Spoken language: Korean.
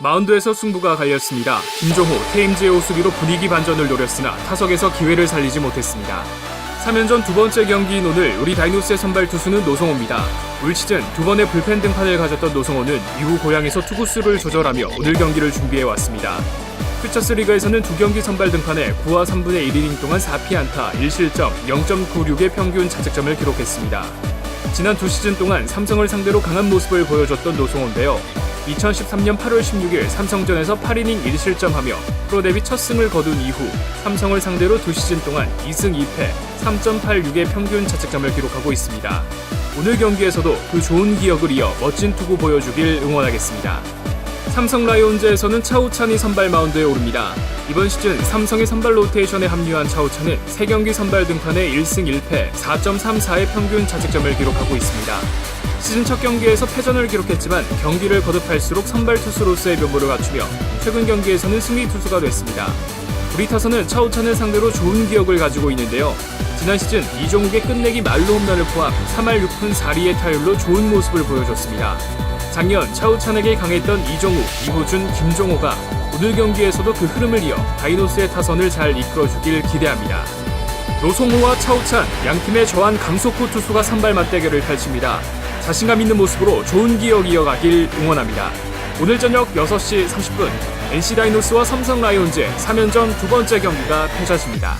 마운드에서 승부가 갈렸습니다. 김종호, 테임즈의 호수비로 분위기 반전을 노렸으나 타석에서 기회를 살리지 못했습니다. 3연전 두 번째 경기인 오늘 우리 다이노스의 선발 투수는 노성호입니다. 올 시즌 두 번의 불펜 등판을 가졌던 노성호는 이후 고향에서 투구수를 조절하며 오늘 경기를 준비해 왔습니다. 퓨처스 리그에서는 두 경기 선발 등판에 9와 3분의 1이닝 동안 4피안타, 1실점, 0.96의 평균 자책점을 기록했습니다. 지난 두 시즌 동안 삼성을 상대로 강한 모습을 보여줬던 노성호인데요. 2013년 8월 16일 삼성전에서 8이닝 1실점하며 프로 데뷔 첫 승을 거둔 이후 삼성을 상대로 두 시즌 동안 2승 2패, 3.86의 평균 자책점을 기록하고 있습니다. 오늘 경기에서도 그 좋은 기억을 이어 멋진 투구 보여주길 응원하겠습니다. 삼성 라이온즈에서는 차우찬이 선발 마운드에 오릅니다. 이번 시즌 삼성의 선발 로테이션에 합류한 차우찬은 3경기 선발 등판에 1승 1패, 4.34의 평균 자책점을 기록하고 있습니다. 시즌 첫 경기에서 패전을 기록했지만 경기를 거듭할수록 선발 투수로서의 면모를 갖추며 최근 경기에서는 승리 투수가 됐습니다. 우리 타선은 차우찬을 상대로 좋은 기억을 가지고 있는데요. 지난 시즌 이종욱의 끝내기 말로 홈런을 포함 3할 6푼 4리의 타율로 좋은 모습을 보여줬습니다. 작년 차우찬에게 강했던 이종욱, 이호준, 김종호가 오늘 경기에서도 그 흐름을 이어 다이노스의 타선을 잘 이끌어주길 기대합니다. 노성호와 차우찬 양팀의 저한 강속호 투수가 선발 맞대결을 펼칩니다. 자신감 있는 모습으로 좋은 기억 이어가길 응원합니다. 오늘 저녁 6시 30분 NC 다이노스와 삼성 라이온즈의 3연전 두 번째 경기가 펼쳐집니다.